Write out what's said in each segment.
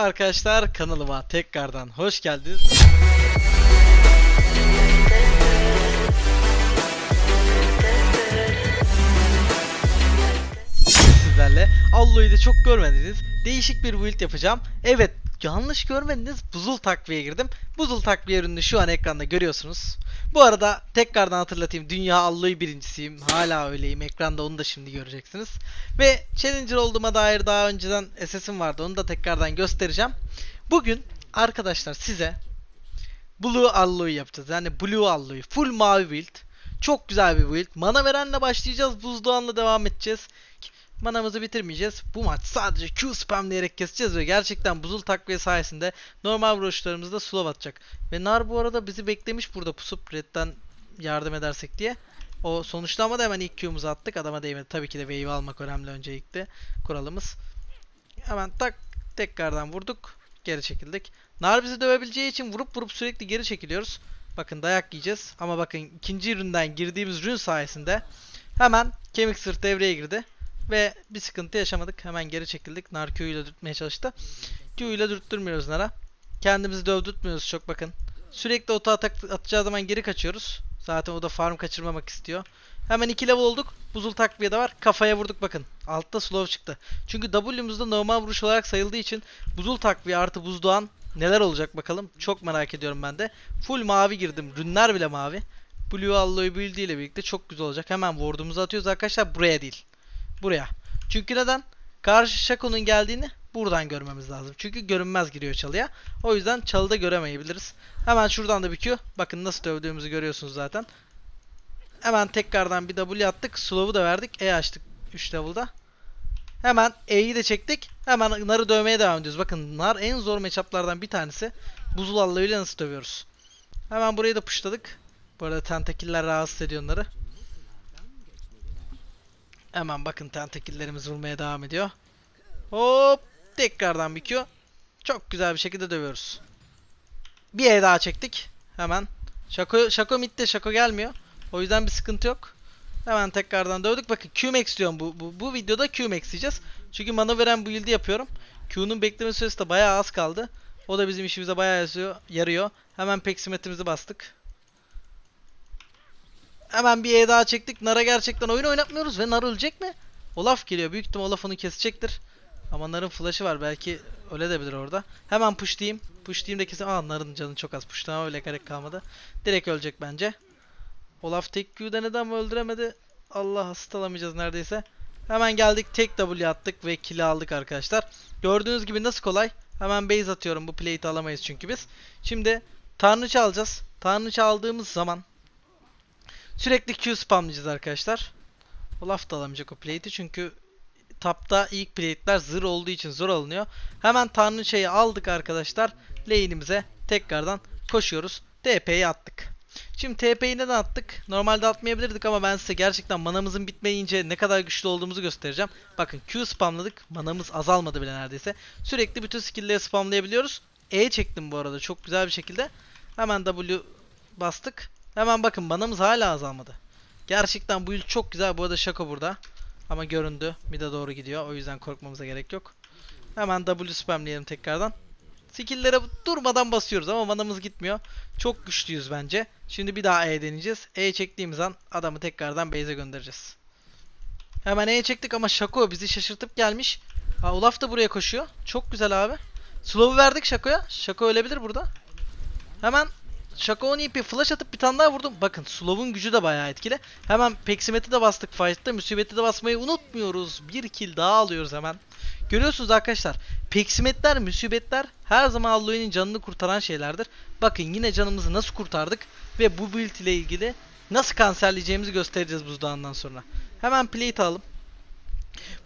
Merhaba arkadaşlar kanalıma tekrardan hoş geldiniz. Sizlerle Allo'yu da çok görmediniz. Değişik bir build yapacağım. Evet yanlış görmediniz. Buzul takviye girdim. Buzul takviye ürününü şu an ekranda görüyorsunuz. Bu arada tekrardan hatırlatayım. Dünya Allo'yu birincisiyim. Hala öyleyim. Ekranda onu da şimdi göreceksiniz. Ve Challenger olduğuma dair daha önceden SS'im vardı. Onu da tekrardan göstereceğim. Bugün arkadaşlar size Blue Alloy yapacağız. Yani Blue Alloy. Full mavi build. Çok güzel bir build. Mana verenle başlayacağız. Buzdoğan'la devam edeceğiz. Manamızı bitirmeyeceğiz. Bu maç sadece Q spamleyerek keseceğiz ve gerçekten buzul takviye sayesinde normal vuruşlarımızda slow atacak. Ve Nar bu arada bizi beklemiş burada pusup redden yardım edersek diye. O sonuçta ama da hemen ilk Q'muzu attık. Adama değmedi. Tabii ki de wave almak önemli öncelikle. Kuralımız. Hemen tak tekrardan vurduk. Geri çekildik. Nar bizi dövebileceği için vurup vurup sürekli geri çekiliyoruz. Bakın dayak yiyeceğiz. Ama bakın ikinci üründen girdiğimiz rün sayesinde hemen kemik sırt devreye girdi. Ve bir sıkıntı yaşamadık. Hemen geri çekildik. Nar ile dürtmeye çalıştı. Q ile dürttürmüyoruz Nar'a. Kendimizi dövdürtmüyoruz çok bakın. Sürekli oto atak atacağı zaman geri kaçıyoruz. Zaten o da farm kaçırmamak istiyor. Hemen 2 level olduk. Buzul takviye de var. Kafaya vurduk bakın. Altta slow çıktı. Çünkü W'muzda normal vuruş olarak sayıldığı için buzul takviye artı buzdoğan neler olacak bakalım. Çok merak ediyorum ben de. Full mavi girdim. Rünler bile mavi. Blue Alloy build ile birlikte çok güzel olacak. Hemen ward'umuzu atıyoruz arkadaşlar. Buraya değil. Buraya. Çünkü neden? Karşı Shaco'nun geldiğini buradan görmemiz lazım. Çünkü görünmez giriyor çalıya. O yüzden çalıda göremeyebiliriz. Hemen şuradan da bir Q. Bakın nasıl dövdüğümüzü görüyorsunuz zaten. Hemen tekrardan bir W attık. Slow'u da verdik. E açtık 3 level'da. Hemen E'yi de çektik. Hemen Nar'ı dövmeye devam ediyoruz. Bakın Nar en zor matchup'lardan bir tanesi. Buzul Allah'ı ile nasıl dövüyoruz. Hemen burayı da pushladık. Bu arada tentakiller rahatsız ediyor onları. Hemen bakın tentakillerimiz vurmaya devam ediyor. Hop! Tekrardan bir Q. Çok güzel bir şekilde dövüyoruz. Bir E daha çektik. Hemen. Şako, Şako midde Şako gelmiyor. O yüzden bir sıkıntı yok. Hemen tekrardan dövdük. Bakın Q-Max diyorum. Bu, bu, bu videoda Q-Max diyeceğiz. Çünkü mana veren build'i yapıyorum. Q'nun bekleme süresi de bayağı az kaldı. O da bizim işimize bayağı yazıyor, yarıyor. Hemen peksimetimizi bastık. Hemen bir E daha çektik. Nara gerçekten oyun oynatmıyoruz ve Nar ölecek mi? Olaf geliyor. Büyük ihtimal Olaf onu kesecektir. Ama Nar'ın flash'ı var. Belki öyle de bilir orada. Hemen pushlayayım. Pushlayayım da kesin. Aa Nar'ın canı çok az. Pushlama öyle gerek kalmadı. Direkt ölecek bence. Olaf tek Q denedi ama öldüremedi. Allah hastalamayacağız neredeyse. Hemen geldik. Tek W attık ve kill aldık arkadaşlar. Gördüğünüz gibi nasıl kolay. Hemen base atıyorum. Bu plate'i alamayız çünkü biz. Şimdi Tanrıça alacağız. Tanrıça aldığımız zaman Sürekli Q spamlayacağız arkadaşlar. Olaf da alamayacak o plate'i çünkü tapta ilk plate'ler zır olduğu için zor alınıyor. Hemen Tanrıçayı aldık arkadaşlar. Lane'imize tekrardan koşuyoruz. TP'yi attık. Şimdi TP'yi neden attık? Normalde atmayabilirdik ama ben size gerçekten manamızın bitmeyince ne kadar güçlü olduğumuzu göstereceğim. Bakın Q spamladık. Manamız azalmadı bile neredeyse. Sürekli bütün skill'leri spamlayabiliyoruz. E çektim bu arada çok güzel bir şekilde. Hemen W bastık. Hemen bakın manamız hala azalmadı. Gerçekten bu yıl çok güzel. Bu arada Şako burada. Ama göründü. Mid'e doğru gidiyor. O yüzden korkmamıza gerek yok. Hemen W spamleyelim tekrardan. Skill'lere durmadan basıyoruz ama manamız gitmiyor. Çok güçlüyüz bence. Şimdi bir daha E deneyeceğiz. E çektiğimiz an adamı tekrardan base'e göndereceğiz. Hemen E çektik ama Şako bizi şaşırtıp gelmiş. Ha, Olaf da buraya koşuyor. Çok güzel abi. Slow'u verdik Şako'ya. Şako ölebilir burada. Hemen Şaka onu ipi flash atıp bir tane daha vurdum. Bakın Slow'un gücü de bayağı etkili. Hemen Peximeti de bastık fight'ta. Musibeti de basmayı unutmuyoruz. Bir kill daha alıyoruz hemen. Görüyorsunuz arkadaşlar. Peksimetler, musibetler her zaman Alloy'un canını kurtaran şeylerdir. Bakın yine canımızı nasıl kurtardık ve bu build ile ilgili nasıl kanserleyeceğimizi göstereceğiz buzdağından sonra. Hemen plate alalım.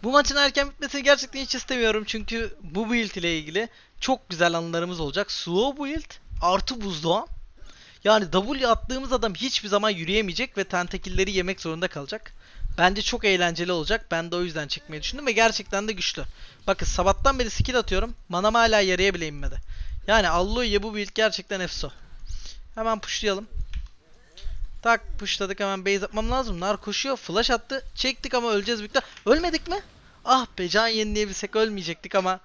Bu maçın erken bitmesini gerçekten hiç istemiyorum çünkü bu build ile ilgili çok güzel anılarımız olacak. Slow build artı buzdoğan yani W attığımız adam hiçbir zaman yürüyemeyecek ve tentakilleri yemek zorunda kalacak. Bence çok eğlenceli olacak. Ben de o yüzden çekmeyi düşündüm ve gerçekten de güçlü. Bakın sabahtan beri skill atıyorum. Manam hala yarıya bile inmedi. Yani Alloy'ya bu build gerçekten efso. Hemen pushlayalım. Tak pushladık hemen base atmam lazım. Nar koşuyor. Flash attı. Çektik ama öleceğiz büyükler. Ölmedik mi? Ah be can yenileyebilsek ölmeyecektik ama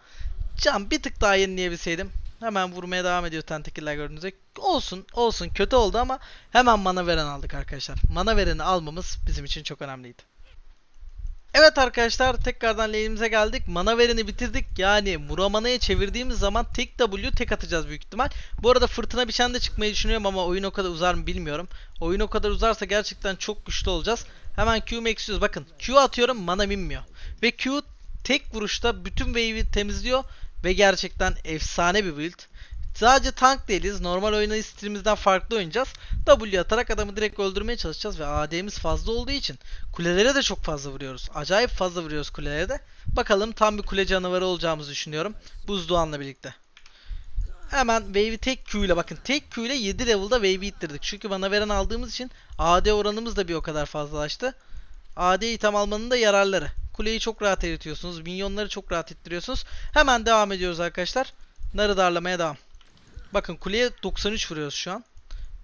Can bir tık daha yenileyebilseydim. Hemen vurmaya devam ediyor tentakiller gördüğünüz gibi. Olsun olsun kötü oldu ama hemen mana veren aldık arkadaşlar. Mana vereni almamız bizim için çok önemliydi. Evet arkadaşlar tekrardan lane'imize geldik. Mana vereni bitirdik. Yani Muramana'ya çevirdiğimiz zaman tek W tek atacağız büyük ihtimal. Bu arada fırtına biçen de çıkmayı düşünüyorum ama oyun o kadar uzar mı bilmiyorum. Oyun o kadar uzarsa gerçekten çok güçlü olacağız. Hemen Q'mu eksiyoruz. Bakın Q atıyorum mana binmiyor. Ve Q tek vuruşta bütün wave'i temizliyor. Ve gerçekten efsane bir build. Sadece tank değiliz. Normal oynayış stilimizden farklı oynayacağız. W atarak adamı direkt öldürmeye çalışacağız ve AD'miz fazla olduğu için kulelere de çok fazla vuruyoruz. Acayip fazla vuruyoruz kulelere de. Bakalım tam bir kule canavarı olacağımızı düşünüyorum. Buzdoğan'la birlikte. Hemen wave'i tek Q ile bakın tek Q ile 7 level'da wave'i ittirdik. Çünkü bana veren aldığımız için AD oranımız da bir o kadar fazlalaştı. AD item almanın da yararları. Kuleyi çok rahat eritiyorsunuz. Minyonları çok rahat ittiriyorsunuz. Hemen devam ediyoruz arkadaşlar. Narı darlamaya devam. Bakın kuleye 93 vuruyoruz şu an.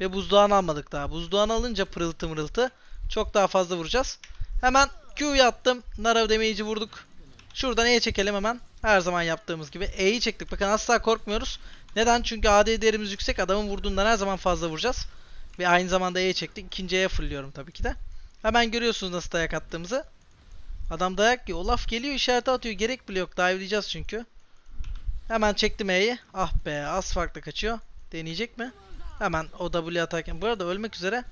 Ve buzdağını almadık daha. Buzdağını alınca pırıltı mırıltı çok daha fazla vuracağız. Hemen Q'yu attım. Nara damage'i vurduk. Şuradan E çekelim hemen. Her zaman yaptığımız gibi. E'yi çektik. Bakın asla korkmuyoruz. Neden? Çünkü AD değerimiz yüksek. Adamın vurduğundan her zaman fazla vuracağız. Ve aynı zamanda E'yi çektik. İkinci E'ye fırlıyorum tabii ki de. Hemen görüyorsunuz nasıl dayak attığımızı. Adam dayak yiyor. Olaf geliyor işareti atıyor. Gerek bile yok. Dive'layacağız çünkü. Hemen çektim E'yi. Ah be az farklı kaçıyor. Deneyecek mi? Hemen o W atarken. Bu arada ölmek üzere.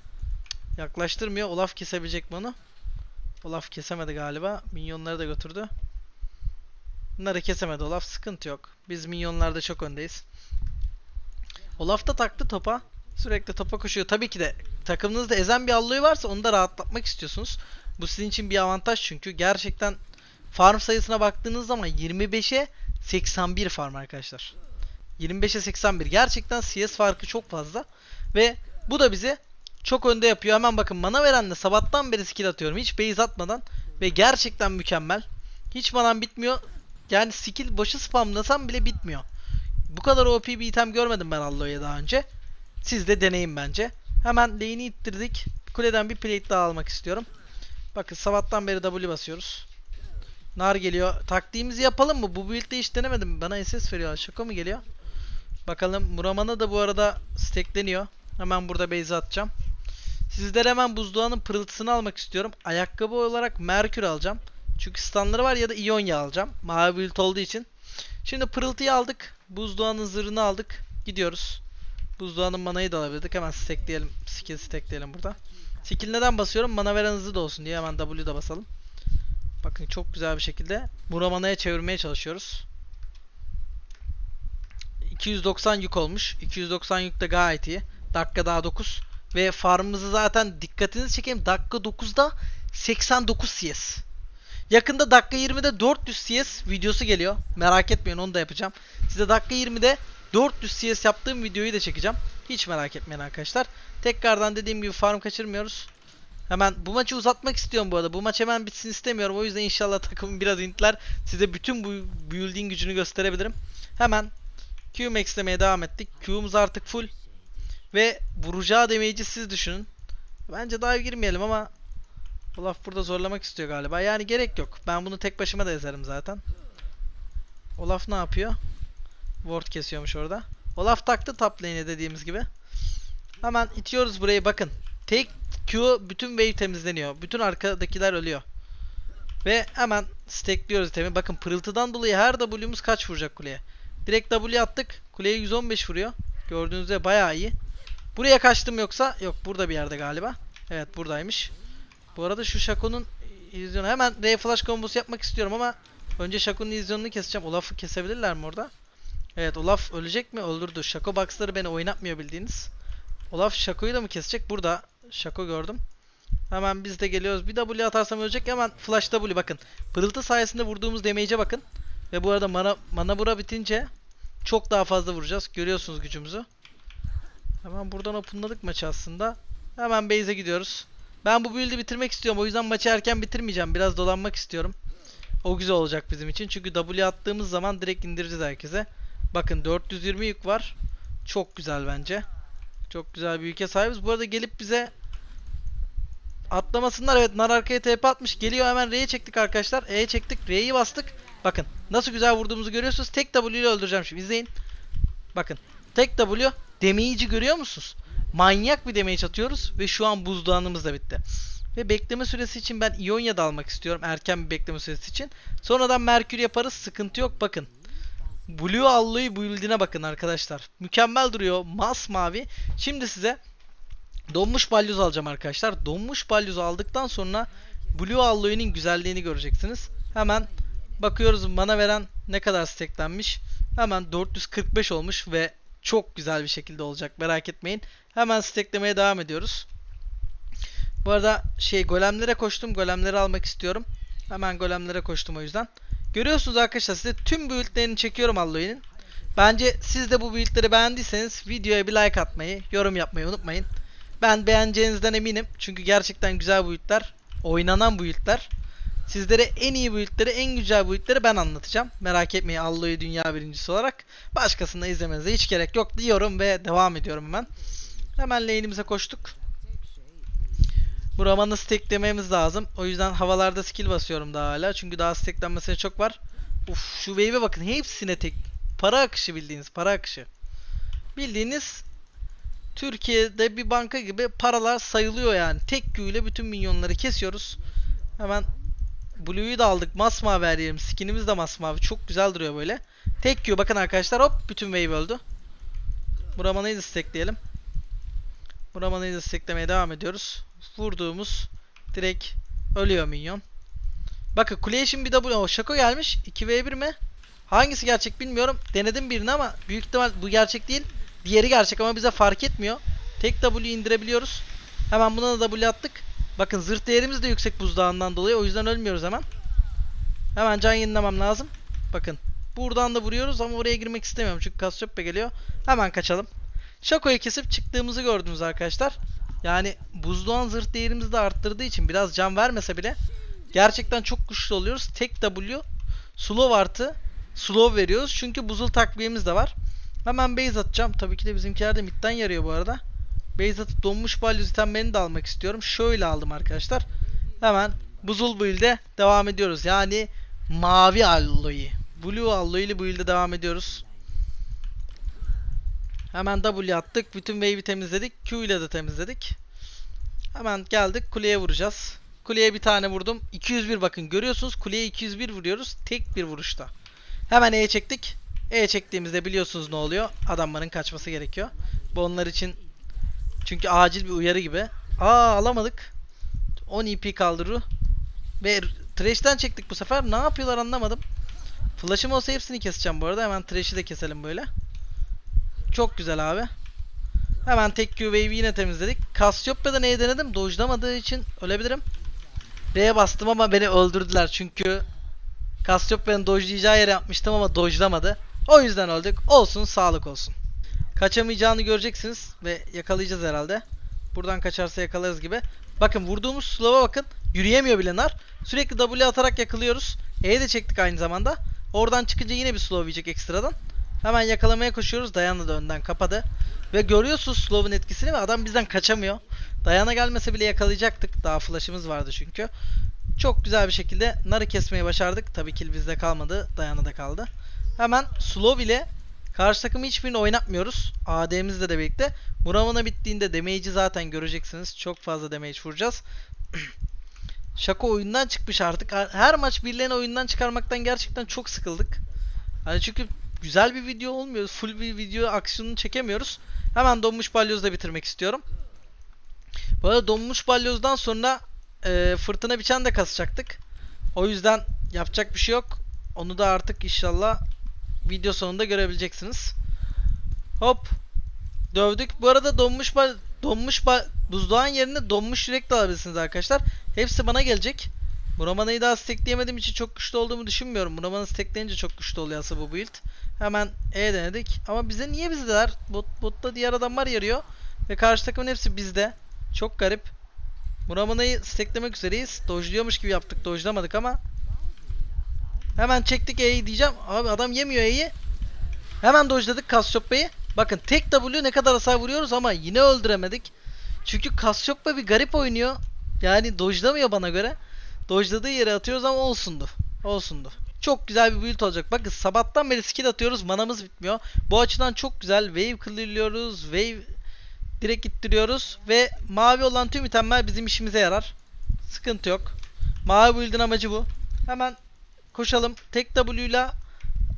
Yaklaştırmıyor. Olaf kesebilecek mi onu? Olaf kesemedi galiba. Minyonları da götürdü. Bunları kesemedi Olaf. Sıkıntı yok. Biz minyonlarda çok öndeyiz. Olaf da taktı topa. Sürekli topa koşuyor. Tabii ki de takımınızda ezen bir alloy varsa onu da rahatlatmak istiyorsunuz. Bu sizin için bir avantaj çünkü. Gerçekten farm sayısına baktığınız zaman 25'e 81 farm arkadaşlar. 25'e 81. Gerçekten CS farkı çok fazla. Ve bu da bizi çok önde yapıyor. Hemen bakın mana verenle sabahtan beri skill atıyorum. Hiç base atmadan. Ve gerçekten mükemmel. Hiç manam bitmiyor. Yani skill başı spamlasam bile bitmiyor. Bu kadar OP bir item görmedim ben Alloy'a daha önce. Siz de deneyin bence. Hemen lane'i ittirdik. Kuleden bir plate daha almak istiyorum. Bakın sabahtan beri W basıyoruz. Nar geliyor. Taktiğimizi yapalım mı? Bu build'de hiç denemedim. Bana SS veriyor. Şaka mı geliyor? Bakalım Muraman'a da bu arada stackleniyor. Hemen burada base atacağım. Sizlere hemen buzdağının pırıltısını almak istiyorum. Ayakkabı olarak Merkür alacağım. Çünkü standları var ya da İonya alacağım. Mavi build olduğu için. Şimdi pırıltıyı aldık. Buzdağının zırhını aldık. Gidiyoruz. Buzdağının manayı da alabilirdik. Hemen stackleyelim. Skill stackleyelim burada. Skill neden basıyorum? Mana veren hızlı da olsun diye hemen W'da basalım. Bakın çok güzel bir şekilde Muramana'ya çevirmeye çalışıyoruz. 290 yük olmuş. 290 yük de gayet iyi. Dakika daha 9. Ve farmımızı zaten dikkatinizi çekeyim. Dakika 9'da 89 CS. Yakında dakika 20'de 400 CS videosu geliyor. Merak etmeyin onu da yapacağım. Size dakika 20'de 400 CS yaptığım videoyu da çekeceğim. Hiç merak etmeyin arkadaşlar. Tekrardan dediğim gibi farm kaçırmıyoruz. Hemen bu maçı uzatmak istiyorum bu arada. Bu maç hemen bitsin istemiyorum. O yüzden inşallah takımım biraz intler. Size bütün bu building gücünü gösterebilirim. Hemen Q maxlemeye devam ettik. Q'umuz artık full. Ve vuracağı damage'i siz düşünün. Bence dive girmeyelim ama Olaf burada zorlamak istiyor galiba. Yani gerek yok. Ben bunu tek başıma da ezerim zaten. Olaf ne yapıyor? Ward kesiyormuş orada. Olaf taktı top lane'e dediğimiz gibi. Hemen itiyoruz burayı bakın. Tek Q bütün wave temizleniyor. Bütün arkadakiler ölüyor. Ve hemen stackliyoruz itemi. Bakın pırıltıdan dolayı her W'muz kaç vuracak kuleye. Direkt W attık. Kuleye 115 vuruyor. Gördüğünüzde bayağı iyi. Buraya kaçtım yoksa? Yok burada bir yerde galiba. Evet buradaymış. Bu arada şu Shaco'nun illüzyonu hemen R flash kombosu yapmak istiyorum ama önce Shaco'nun illüzyonunu keseceğim. Olaf'ı kesebilirler mi orada? Evet Olaf ölecek mi? Öldürdü. Shaco box'ları beni oynatmıyor bildiğiniz. Olaf Shaco'yu da mı kesecek? Burada Shaco gördüm. Hemen biz de geliyoruz. Bir W atarsam ölecek. Hemen flash W bakın. Pırıltı sayesinde vurduğumuz damage'e bakın. Ve bu arada mana, mana bura bitince çok daha fazla vuracağız. Görüyorsunuz gücümüzü. Hemen buradan openladık maçı aslında. Hemen base'e gidiyoruz. Ben bu build'i bitirmek istiyorum. O yüzden maçı erken bitirmeyeceğim. Biraz dolanmak istiyorum. O güzel olacak bizim için. Çünkü W attığımız zaman direkt indireceğiz herkese. Bakın 420 yük var. Çok güzel bence. Çok güzel bir yüke sahibiz. Bu arada gelip bize atlamasınlar. Evet nar arkaya TP atmış. Geliyor hemen R'ye çektik arkadaşlar. E'ye çektik. R'yi bastık. Bakın Nasıl güzel vurduğumuzu görüyorsunuz. Tek W ile öldüreceğim şimdi. İzleyin. Bakın. Tek W. Damage'i görüyor musunuz? Manyak bir damage atıyoruz. Ve şu an buzdağınımız da bitti. Ve bekleme süresi için ben İonya'da almak istiyorum. Erken bir bekleme süresi için. Sonradan Merkür yaparız. Sıkıntı yok. Bakın. Blue Alloy build'ine bakın arkadaşlar. Mükemmel duruyor. Masmavi. Şimdi size donmuş balyoz alacağım arkadaşlar. Donmuş balyozu aldıktan sonra Blue Alloy'un güzelliğini göreceksiniz. Hemen bakıyoruz bana veren ne kadar steklenmiş. Hemen 445 olmuş ve çok güzel bir şekilde olacak merak etmeyin. Hemen steklemeye devam ediyoruz. Bu arada şey golemlere koştum. Golemleri almak istiyorum. Hemen golemlere koştum o yüzden. Görüyorsunuz arkadaşlar size tüm build'lerini çekiyorum Alloy'nin. Bence siz de bu build'leri beğendiyseniz videoya bir like atmayı, yorum yapmayı unutmayın. Ben beğeneceğinizden eminim. Çünkü gerçekten güzel build'ler. Oynanan build'ler. Sizlere en iyi build'leri, en güzel build'leri ben anlatacağım. Merak etmeyin Alloy'u dünya birincisi olarak. Başkasını izlemenize hiç gerek yok diyorum ve devam ediyorum hemen. Hemen lane'imize koştuk. Bu romanı steklememiz lazım. O yüzden havalarda skill basıyorum daha hala. Çünkü daha steklenmesine çok var. Uf şu wave'e bakın. Hepsine tek. Para akışı bildiğiniz para akışı. Bildiğiniz Türkiye'de bir banka gibi paralar sayılıyor yani. Tek ile bütün minyonları kesiyoruz. Hemen Blue'yu da aldık. Masmavi her yerim. Skinimiz de masmavi. Çok güzel duruyor böyle. Tek Q bakın arkadaşlar hop bütün wave öldü. Bu Ramana'yı da stekleyelim. Bu Ramana'yı da steklemeye devam ediyoruz. Vurduğumuz direkt ölüyor minyon. Bakın kuleye şimdi bir W. O Şako gelmiş. 2v1 mi? Hangisi gerçek bilmiyorum. Denedim birini ama büyük ihtimal bu gerçek değil. Diğeri gerçek ama bize fark etmiyor. Tek W indirebiliyoruz. Hemen buna da W attık. Bakın zırh değerimiz de yüksek buzdağından dolayı. O yüzden ölmüyoruz hemen. Hemen can yenilemem lazım. Bakın. Buradan da vuruyoruz ama oraya girmek istemiyorum. Çünkü Cassiopeia geliyor. Hemen kaçalım. Şakoyu kesip çıktığımızı gördünüz arkadaşlar. Yani buzluğan zırh değerimizi de arttırdığı için biraz can vermese bile gerçekten çok güçlü oluyoruz. Tek W slow artı slow veriyoruz. Çünkü buzul takviyemiz de var. Hemen base atacağım. Tabii ki de bizimkiler de midden yarıyor bu arada. Base atıp donmuş balyoz itemlerini de almak istiyorum. Şöyle aldım arkadaşlar. Hemen buzul build'e devam ediyoruz. Yani mavi alloy'u. Blue alloy ile build'e devam ediyoruz. Hemen W attık. Bütün wave'i temizledik. Q ile de temizledik. Hemen geldik. Kuleye vuracağız. Kuleye bir tane vurdum. 201 bakın görüyorsunuz. Kuleye 201 vuruyoruz. Tek bir vuruşta. Hemen E'ye çektik. E çektiğimizde biliyorsunuz ne oluyor. Adamların kaçması gerekiyor. Bu onlar için çünkü acil bir uyarı gibi. Aa alamadık. 10 EP kaldırı. Ve Thresh'ten çektik bu sefer. Ne yapıyorlar anlamadım. Flash'ım olsa hepsini keseceğim bu arada. Hemen Thresh'i de keselim böyle. Çok güzel abi. Hemen tek Q wave'i yine temizledik. Cassiopeia'da neyi denedim? Dojlamadığı için ölebilirim. R'ye bastım ama beni öldürdüler çünkü Cassiopeia'nın dojlayacağı yere yapmıştım ama dojlamadı. O yüzden öldük. Olsun sağlık olsun. Kaçamayacağını göreceksiniz ve yakalayacağız herhalde. Buradan kaçarsa yakalarız gibi. Bakın vurduğumuz slow'a bakın. Yürüyemiyor bile nar. Sürekli W atarak yakalıyoruz. E'ye de çektik aynı zamanda. Oradan çıkınca yine bir slow yiyecek ekstradan. Hemen yakalamaya koşuyoruz. Dayana da önden kapadı. Ve görüyorsunuz slow'un etkisini ve adam bizden kaçamıyor. Dayana gelmese bile yakalayacaktık. Daha flash'ımız vardı çünkü. Çok güzel bir şekilde narı kesmeyi başardık. Tabii ki bizde kalmadı. Dayana da kaldı. Hemen slow ile karşı takımı hiçbirini oynatmıyoruz. AD'mizle de birlikte. Muramana bittiğinde damage'i zaten göreceksiniz. Çok fazla damage vuracağız. Şako oyundan çıkmış artık. Her maç birilerini oyundan çıkarmaktan gerçekten çok sıkıldık. Hani çünkü güzel bir video olmuyor. Full bir video aksiyonunu çekemiyoruz. Hemen donmuş balyozla bitirmek istiyorum. Bu arada donmuş balyozdan sonra e, fırtına biçen de kasacaktık. O yüzden yapacak bir şey yok. Onu da artık inşallah video sonunda görebileceksiniz. Hop. Dövdük. Bu arada donmuş bal donmuş bal buzdağın yerine donmuş yürek de alabilirsiniz arkadaşlar. Hepsi bana gelecek. Muramana'yı daha stackleyemediğim için çok güçlü olduğumu düşünmüyorum. Muramana'yı stackleyince çok güçlü oluyor aslında bu build. Hemen E denedik. Ama bize niye bizdeler? Bot, botta diğer adamlar yarıyor. Ve karşı takımın hepsi bizde. Çok garip. Muramana'yı stacklemek üzereyiz. Dojluyormuş gibi yaptık. Dojlamadık ama. Hemen çektik E'yi diyeceğim. Abi adam yemiyor E'yi. Hemen dojladık Cassiopeia'yı. Bakın tek W ne kadar hasar vuruyoruz ama yine öldüremedik. Çünkü Cassiopeia bir garip oynuyor. Yani dojlamıyor bana göre. Dojladığı yere atıyoruz ama olsundu. Olsundu. Çok güzel bir build olacak. Bakın sabahtan beri skill atıyoruz. Manamız bitmiyor. Bu açıdan çok güzel. Wave clearlıyoruz. Wave direkt gittiriyoruz. Ve mavi olan tüm itemler bizim işimize yarar. Sıkıntı yok. Mavi build'in amacı bu. Hemen koşalım. Tek W ile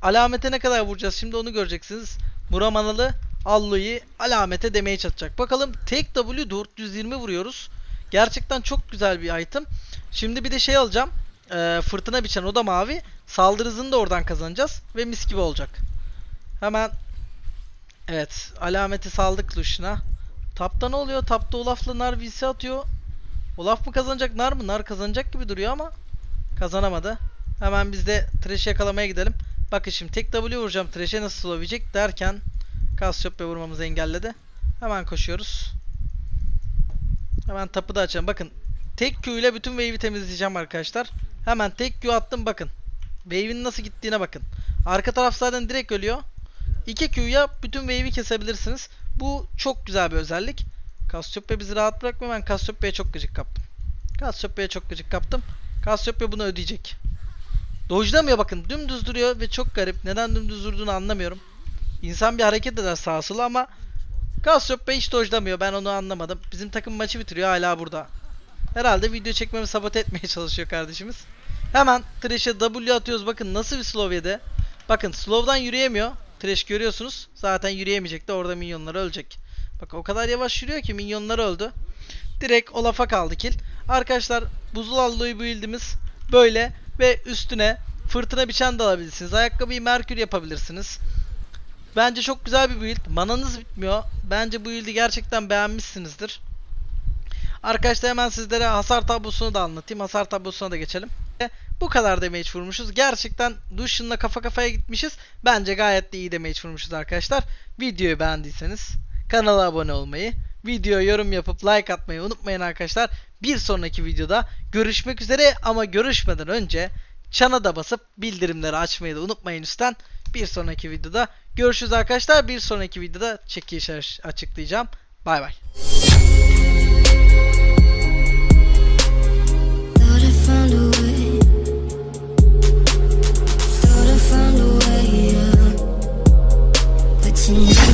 alamete ne kadar vuracağız? Şimdi onu göreceksiniz. Muramanalı Alloy'u alamete demeye çatacak. Bakalım tek W 420 vuruyoruz. Gerçekten çok güzel bir item. Şimdi bir de şey alacağım. Ee, fırtına biçen o da mavi. Saldırı hızını da oradan kazanacağız. Ve mis gibi olacak. Hemen Evet. Alameti saldık Lush'una. Tapta ne oluyor? Tapta Olaf'la Nar VC atıyor. Olaf mı kazanacak? Nar mı? Nar kazanacak gibi duruyor ama kazanamadı. Hemen biz de Thresh'i yakalamaya gidelim. Bakın şimdi tek W vuracağım. Thresh'e nasıl olabilecek derken Cassiopeia vurmamızı engelledi. Hemen koşuyoruz. Hemen tapı da açalım. Bakın tek Q ile bütün wave'i temizleyeceğim arkadaşlar. Hemen tek Q attım bakın. Wave'in nasıl gittiğine bakın. Arka taraf zaten direkt ölüyor. 2 Q'ya bütün wave'i kesebilirsiniz. Bu çok güzel bir özellik. Cassiopeia bizi rahat bırakmıyor. Ben Cassiopeia'ya çok gıcık kaptım. Cassiopeia'ya çok gıcık kaptım. Cassiopeia bunu ödeyecek. Dojlamıyor bakın. Dümdüz duruyor ve çok garip. Neden dümdüz durduğunu anlamıyorum. İnsan bir hareket eder sağa sola ama Cassiopeia hiç dojlamıyor. Ben onu anlamadım. Bizim takım maçı bitiriyor hala burada. Herhalde video çekmemi sabote etmeye çalışıyor kardeşimiz. Hemen Thresh'e W atıyoruz. Bakın nasıl bir slow yedi. Bakın slow'dan yürüyemiyor. Thresh görüyorsunuz. Zaten yürüyemeyecek de orada minyonlar ölecek. Bak o kadar yavaş yürüyor ki minyonlar öldü. Direkt Olaf'a kaldı kill. Arkadaşlar buzul alloy build'imiz böyle ve üstüne fırtına biçen de alabilirsiniz. Ayakkabıyı Merkür yapabilirsiniz. Bence çok güzel bir build. Mananız bitmiyor. Bence bu build'i gerçekten beğenmişsinizdir. Arkadaşlar hemen sizlere hasar tablosunu da anlatayım. Hasar tablosuna da geçelim. Bu kadar damage vurmuşuz. Gerçekten Lucian'la kafa kafaya gitmişiz. Bence gayet de iyi damage vurmuşuz arkadaşlar. Videoyu beğendiyseniz kanala abone olmayı, videoya yorum yapıp like atmayı unutmayın arkadaşlar. Bir sonraki videoda görüşmek üzere ama görüşmeden önce çana da basıp bildirimleri açmayı da unutmayın üstten. Bir sonraki videoda görüşürüz arkadaşlar. Bir sonraki videoda çekiliş açıklayacağım. Bay bay. Listen.